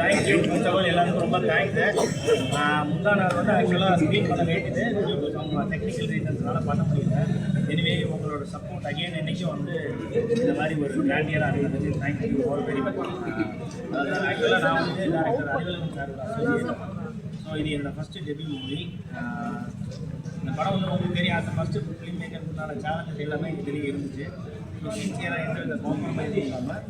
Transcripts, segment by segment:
Thank you மிச்சவங்க எல்லாருக்கும் ரொம்ப thanks முந்தா நாள் வந்து ஆக்சுவலாக ஸ்க்ரீன் பண்ண வேண்டியது டெக்னிக்கல் ரீசன்ஸ்னால பண்ண முடியல. எனவே உங்களோட சப்போர்ட் அகைன் என்றைக்கும் வந்து இந்த மாதிரி ஒரு கிராண்டியராக இருந்தது தேங்க்யூ ஆல் வெரி மச் ஆக்சுவலாக நான் வந்து டேரக்டர் அறிவலன் சார் ஸோ இது என்னோட ஃபஸ்ட்டு டெபியூ மூவி இந்த படம் வந்து உங்களுக்கு தெரியும். அந்த ஃபஸ்ட்டு ஃபிலிம் மேக்கர்னால சேலஞ்சஸ் எல்லாமே எனக்கு தெரிய இருந்துச்சு. சின்சியராக எந்த வித காம்ப்ரமைஸும் இல்லாமல்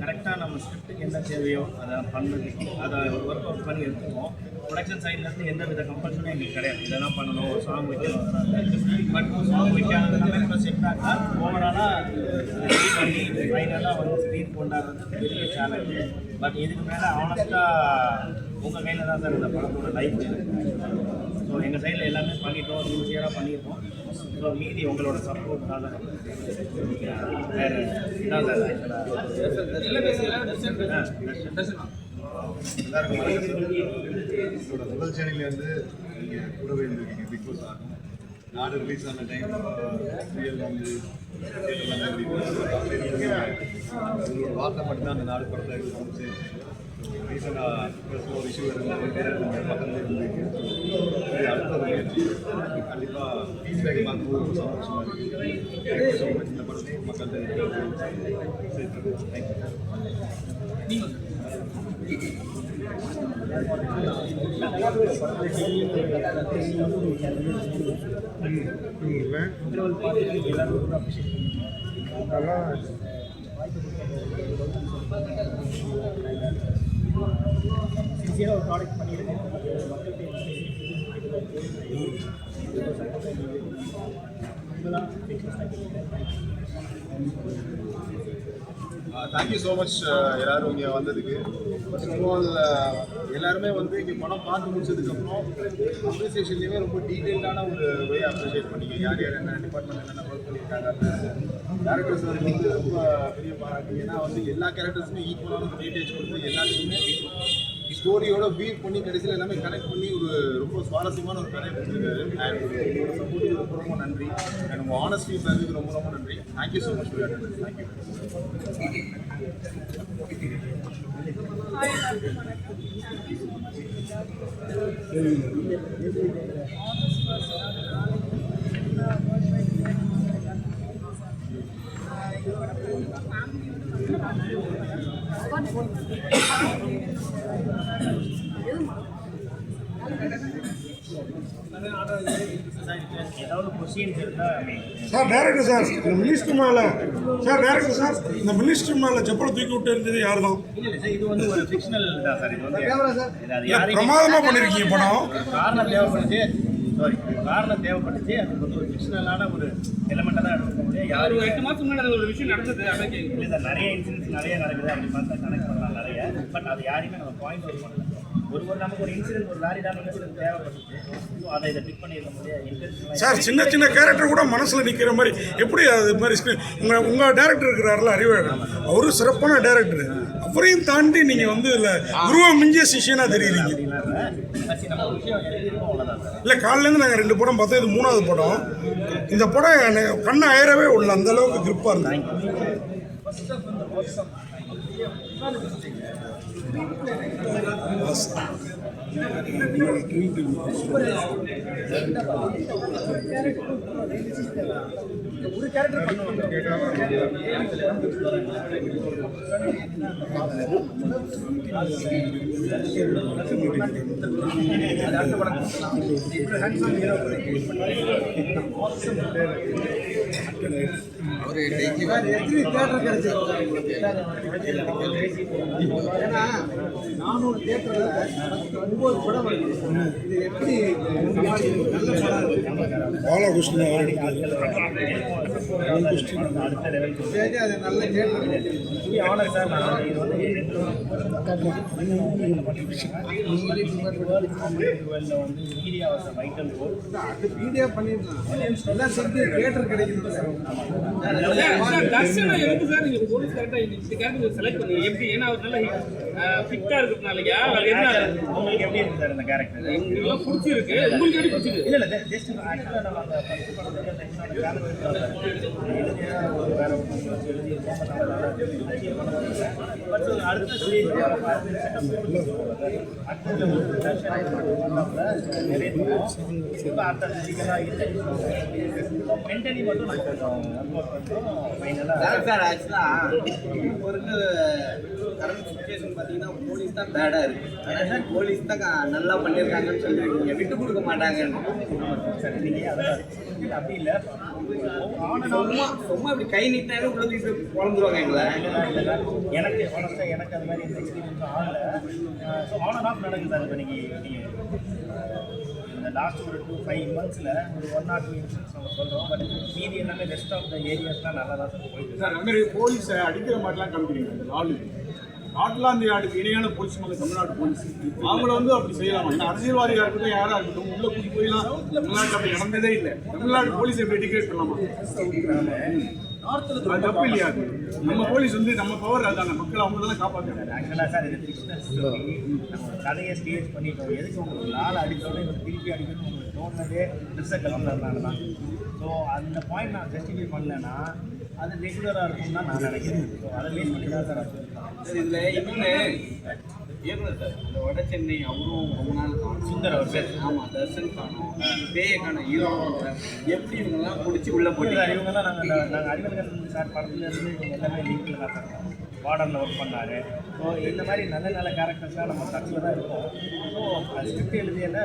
கரெக்டாக நம்ம ஸ்கிரிப்ட்டுக்கு என்ன தேவையோ அதை பண்ணுறதுக்கு அதை ஒர்க் அவுட் பண்ணி எடுத்துக்குவோம். ப்ரொடக்ஷன் சைட்லேருந்து எந்த வித கம்பல்ஷனும் எங்களுக்கு கிடையாது. இதெல்லாம் பண்ணணும் ஒரு சாங் வைக்கணும் பட் சாங் வைக்காததுனால கூட செட் ஆகா ஓவராலாக பண்ணி ஃபைனலாக வந்து ஸ்க்ரீன் கொண்டாடுறது பெரிய சேலஞ்ச் பட் இதுக்கு மேலே ஆனஸ்ட்டாக உங்கள் கையில் தான் சார் இந்த படத்தோட லைஃப் இருக்குது எங்கள் சைடில் எல்லாமே பண்ணிட்டோம் சின்சியராக பண்ணியிருக்கோம். ஸோ மீதி உங்களோட சப்போர்ட் தான். வேறு இதான் சார். என்னோட முதல் சேனல்லேருந்து நீங்கள் கூடவே இருந்திருக்கீங்க பிக் பாஸ் ஆகும். நாடு ரிலீஸ் ஆன டைம் சீரியல் வந்து ஒரு வார்த்தை மட்டும்தான் அந்த நாடு படத்தில் வந்து ரீசெண்டாக ஒரு இஷ்யூ இருந்தது நீங்கள் பக்கத்தில் இருந்தீங்க இது அடுத்த முயற்சி கண்டிப்பாக ஃபீட்பேக் பார்க்கும்போது ரொம்ப சந்தோஷமாக இருக்குது இந்த படத்தை மக்கள் தேங்க்யூ இன்டர்வல் பார்த்துட்டு எல்லாரும் ரொம்ப அப்ரிஷியேட் சின்சியராக ஒரு ப்ராடக்ட் பண்ணியிருக்கேன் தேங்க்யூ ஸோ மச் எல்லாரும் இங்கே வந்ததுக்கு. ஃபர்ஸ்ட் ஆஃப் ஆல் எல்லாருமே வந்து இங்கே படம் பார்த்து முடிச்சதுக்கப்புறம் அப்ரிசியேஷன்லேயுமே ரொம்ப டீட்டெயில்டான ஒரு வே அப்ரிஷியேட் பண்ணிக்க யார் யார் என்ன டிபார்ட்மெண்ட் என்னென்ன ஒர்க் பண்ணியிருக்காங்க கேரக்டர்ஸ் வந்து ரொம்ப பெரிய பாராட்டு ஏன்னா வந்து எல்லா கேரக்டர்ஸுமே ஈக்குவலான ஒரு வெயிட்டேஜ் கொடுத்து எல்லாத்துக்குமே ஸ்டோரியோட வீவ் பண்ணி கடைசியில் எல்லாமே கனெக்ட் பண்ணி ஒரு ரொம்ப சுவாரஸ்யமான ஒரு கதையை கொடுத்துருக்காரு. அண்ட் உங்களோட சப்போர்ட்டுக்கு ரொம்ப ரொம்ப நன்றி. அண்ட் உங்கள் ஆனஸ்டி ஃபீட்பேக்கு ரொம்ப ரொம்ப நன்றி. Thank you so much for thank you ஏதாவது கொஸ்டின்ஸ் சார் டேரக்டர் சார் இந்த மினிஸ்டர் மேலே சார் டேரக்டர் சார் இந்த மினிஸ்டர் மேலே செப்பலை தூக்கி விட்டு இருந்தது யார் தான் பிரமாதமாக பண்ணியிருக்கீங்க படம். சாரி காரணம் தேவைப்பட்டுச்சு. அது வந்து ஒரு ஃபிக்ஷனலான ஒரு எலமெண்ட்டாக தான் எடுத்துக்க முடியும். ஒரு யாரும் எட்டு மாசத்துக்கு முன்னாடி ஒரு விஷயம் நடந்தது கேட்குறேன் இல்லை சார் நிறைய இன்சிடென்ட்ஸ் நிறைய நடக்குது. அப்படி பார்த்தா கனெக்ட் பண்ணலாம் நிறைய. பட் அது யாரையுமே நம்ம பாயிண்ட் அவுட் பண்ணல ஒரு ஒரு நமக்கு ஒரு இன்சிடென்ட் ஒரு வேலிடான இன்சிடென்ட் தேவைப்பட்டுச்சு. அதை இதை பிக் பண்ணியிருக்க முடியாது. சார் சின்ன சின்ன கேரக்டர் கூட மனசில் நிற்கிற மாதிரி எப்படி அது மாதிரி screen- உங்க உங்கள் டேரக்டர் இருக்கிறாருல அறிவழகன் அவரும் சிறப்பான டேரக்டர் அவரையும் தாண்டி நீங்கள் வந்து இதில் குருவை மிஞ்சிய சிஷியனாக தெரியுறீங்க. இல்ல நம்ம இருந்து நாங்க இல்லை நாங்கள் ரெண்டு படம் பார்த்தோம் இது மூணாவது படம். இந்த படம் கண்ணை அயரவே உள்ள அந்த அளவுக்கு ஒரு கேரக்டர் பண்ணுவாங்க அடுத்த படம் கிரிப்பாக இருந்தது ஏன்னா நானூறு தேட்டரில் ஒன்பது படம் வருது இது எப்படி பாலகிருஷ்ணன் அவர் எடுத்தார் அது நல்ல தேட்டர் மீடியா பண்ணிடலாம். எல்லாம் சேர்த்து தேட்டர் கிடைக்கணும் சார் எதுக்கு சார் நீங்க போலீஸ் கரெக்டா இந்த கேரக்டர் செலக்ட் பண்ணீங்க எப்படி ஏன்னா அவர் நல்ல ஃபிட்டா இருக்கிறதுனாலயா அவர் என்ன உங்களுக்கு எப்படி இருக்கு சார் இந்த கேரக்டர் பிடிச்சிருக்கு உங்களுக்கு எப்படி பிடிச்சிருக்கு இல்ல இல்ல ஜஸ்ட் ஆக்சுவலா நம்ம அந்த ஃபர்ஸ்ட் படத்துல அடுத்த அடுத்த நிறைய அடுத்த மென்டலி மட்டும் நம்ம சார் ஆக்சுவலாக இப்போ இருக்க கரண்ட் சுச்சுவேஷன் பார்த்தீங்கன்னா போலீஸ் தான் பேடா இருக்கு. ஆனா சார் போலீஸ் தான் நல்லா பண்ணியிருக்காங்கன்னு சொல்லிருக்கீங்க விட்டு கொடுக்க மாட்டாங்கன்னு. சரி நீங்கள் அப்படி இல்லை ஆன் சும்மா சும்மா இப்படி கை நீட்டாவே உள்ள தூக்கிட்டு குழந்துருவாங்க எங்களை. எனக்கு honest-ஆ எனக்கு அது மாதிரி எந்த எக்ஸ்பீரியன்ஸும் ஆகலை. ஸோ ஆன் அண்ட் ஆஃப் நடக்குது சார் இப்போ நீங்கள் நீங்கள் இந்த லாஸ்ட் ஒரு டூ ஃபைவ் மந்த்ஸில் ஒரு ஒன் ஆர் டூ இன்சிடென்ட்ஸ் நம்ம சொல்கிறோம் பட் மீதி எல்லாமே ரெஸ்ட் ஆஃப் த ஏரியாஸ்லாம் நல்லா தான் சார் போயிட்டு. சார் அந்த மாதிரி போலீஸை அடிக்கிற மாதிரிலாம் காமிக்கிறீங்க இந்த லாலு நாட்டிலாந்து நாட்டுக்கு இணையான போலீஸ் மங்க தமிழ்நாடு போலீஸ் அவங்கள வந்து அப்படி செய்யலாமா? ஏன்னா அரசியல்வாதியாக இருக்கட்டும் யாராக இருக்கட்டும் உள்ள கூட்டி போயெல்லாம் தமிழ்நாட்டில் அப்படி நடந்ததே இல்லை. தமிழ்நாடு போலீஸ் எப்படி எடிகேட் பண்ணலாமா? தப்பு இல்லையா அது? நம்ம போலீஸ் வந்து நம்ம பவர் அதாங்க மக்கள் அவங்க தான் காப்பாற்றுறாங்க ஆக்சுவலாக சார் இது நம்ம கதையை ஸ்டேஜ் பண்ணிட்டோம். எதுக்கு உங்களுக்கு நாள் அடித்தோடனே இவர் திருப்பி அடிக்கணும் உங்களுக்கு தோணுனதே ட்ரெஸ்ஸை கலந்ததுனால தான். ஸோ அந்த பாயிண்ட் நான் ஜஸ்டிஃபை பண்ணலைன்னா அது ரெகுலராக இருக்கும்னு தான் நான் நினைக்கிறேன். ஸோ அதை பண்ணி தான் சார் சார் இதுல இயக்குனர் சார். இந்த வட சென்னை அவரும் ரொம்ப நாள் காணும். சுந்தர் அவர் பேர். ஆமா தர்ஷன் காணும். பேய காணும் ஹீரோ எப்படி இவங்கெல்லாம் பிடிச்சி உள்ள போட்டு இவங்கெல்லாம் நாங்கள் நாங்கள் அறிவர்கள் சார் படத்துலேருந்து இவங்க எல்லாமே லிங்க்கில் தான் சார் வார்டனில் ஒர்க் பண்ணார். ஸோ இந்த மாதிரி நல்ல நல்ல கேரக்டர்ஸ்லாம் நம்ம டச்சில் தான் இருக்கோம். ஸோ அது ஸ்கிரிப்ட் எழுதியில்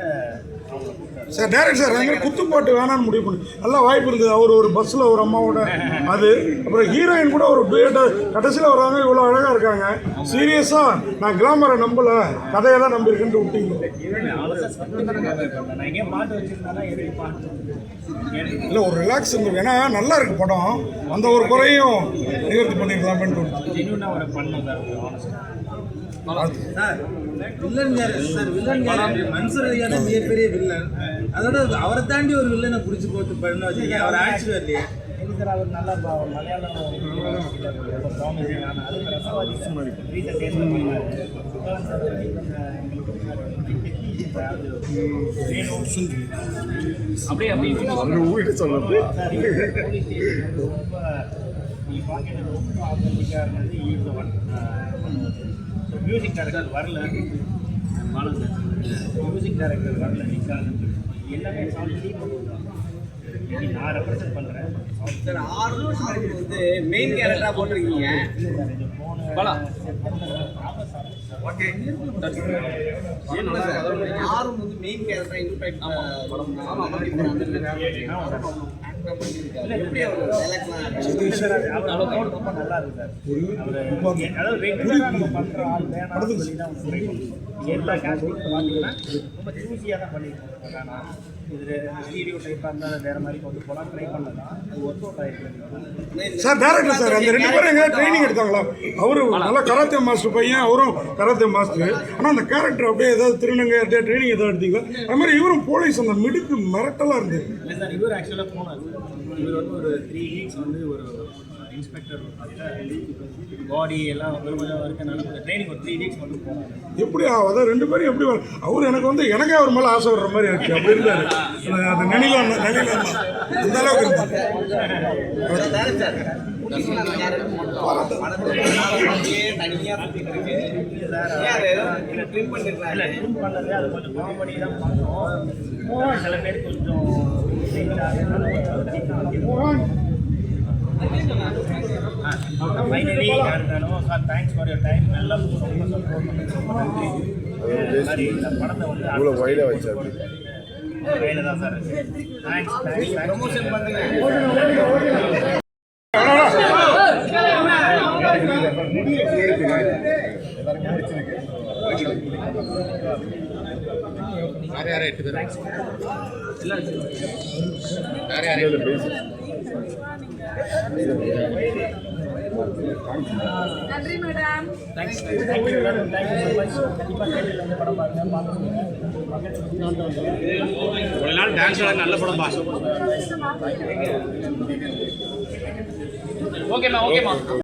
சார் டேரக்ட் சார் மாதிரி குத்துப்பாட்டு வேணாம்னு முடிவு பண்ணி நல்லா வாய்ப்பு இருந்தது அவர் ஒரு பஸ்ஸில் ஒரு அம்மாவோட அது. அப்புறம் ஹீரோயின் கூட ஒரு டூயட்டை கடைசியில் வர்றாங்க இவ்வளோ அழகாக இருக்காங்க. சீரியஸாக நான் கிளாமரை நம்பல. கதையெல்லாம் நம்பியிருக்கேன்ட்டு விட்டீங்க. இல்லை ஒரு ரிலாக்ஸ் இருந்தது ஏன்னா நல்லா இருக்கு படம். அந்த ஒரு குறையும் நிவர்த்தி பண்ணிக்கலாமேன்னு தோணுது. ஜென்யூனாக ஒரு பண்ண சார் வில்லன் யாரு? சார் வில்லன் யாரு? மன்சூர் அலியான மிகப்பெரிய வில்லன் அதோட அவரை தாண்டி ஒரு வில்லனை புடிச்சு போட்டு பண்ண வச்சிருக்கீங்க அவர் ஆட்சி வரலையே சார் அவர் நல்லா மலையாளம் அப்படியே அப்படியே. ஸோ மியூசிக் டைரக்டர் வரல. மாலன் மியூசிக் டைரக்டர் வரல நிற்காதுன்னு எல்லாமே சாங் நான் ரெப்ரசென்ட் பண்ணுறேன் சார் ஆறு வந்து மெயின் கேரக்டரா போட்டிருக்கீங்க. பலா. ஓகே ஆறு வந்து மெயின் கேரக்டரா இன்ஸ்பெக்ட் படம் எல்லா கேஸ்டிங்கும் பார்த்தீங்கன்னா ரொம்ப சூஸியாக தான் பண்ணியிருக்கோம் சார் டேரக்டர் சார் அந்த ரெண்டு பேரும் எங்கேயாவது ட்ரைனிங் எடுத்தாங்களா? அவரு நல்லா கராத்தே மாஸ்டர் பையன் அவரும் கராத்தே மாஸ்டர் ஆனால் அந்த கேரக்டர் அப்படியே ஏதாவது திருநங்கை ட்ரைனிங் ஏதாவது எடுத்தீங்களா? அது மாதிரி இவரும் போலீஸ் அந்த மிடுக்கு மிரட்டலாக இருந்தது. இவர் ஆக்சுவலாக போனார். இவர் வந்து ஒரு த்ரீ வீக்ஸ் வந்து ஒரு இன்ஸ்பெக்டர் பாடி எல்லாம் பெருமளவு இருக்கனால கொஞ்சம் ட்ரைனிங் ஒரு த்ரீ வீக்ஸ் மட்டும் போனார் எப்படி அதான் ரெண்டு பேரும் எப்படி வர- அவர் எனக்கு வந்து எனக்கே அவர் மேலே ஆசை வர்ற மாதிரி இருக்கு. அப்படி இருந்தாரு. அந்த- அந்த நனிலாம் நனிலாம் அந்த அளவுக்கு அதை அது கொஞ்சம் சில பேர் கொஞ்சம் ஃபைனலி இருந்தாலும் sir thanks for your time எல்லாம் ரொம்ப சப்போர்ட் பண்ணி ரொம்ப நன்றி இந்த படத்தை வந்து இவ்வளோ வைடாக வச்சு கையில் தான் சார் இருக்கு தேங்க்ஸ் தேங்க்ஸ் ப்ரமோஷன் பண்ணுங்க நன்றி மேடம் தேங்க்ஸ் தேங்க்யூ எல்லாரும் தேங்க்யூ ஸோ மச் கண்டிப்பாக தேட்டரில் வந்து படம் பாருங்க பார்த்துக்கோங்க ஒரு நாள் டான்ஸ் ஆட நல்ல படம் பா ஓகேம்மா ஓகேம்மா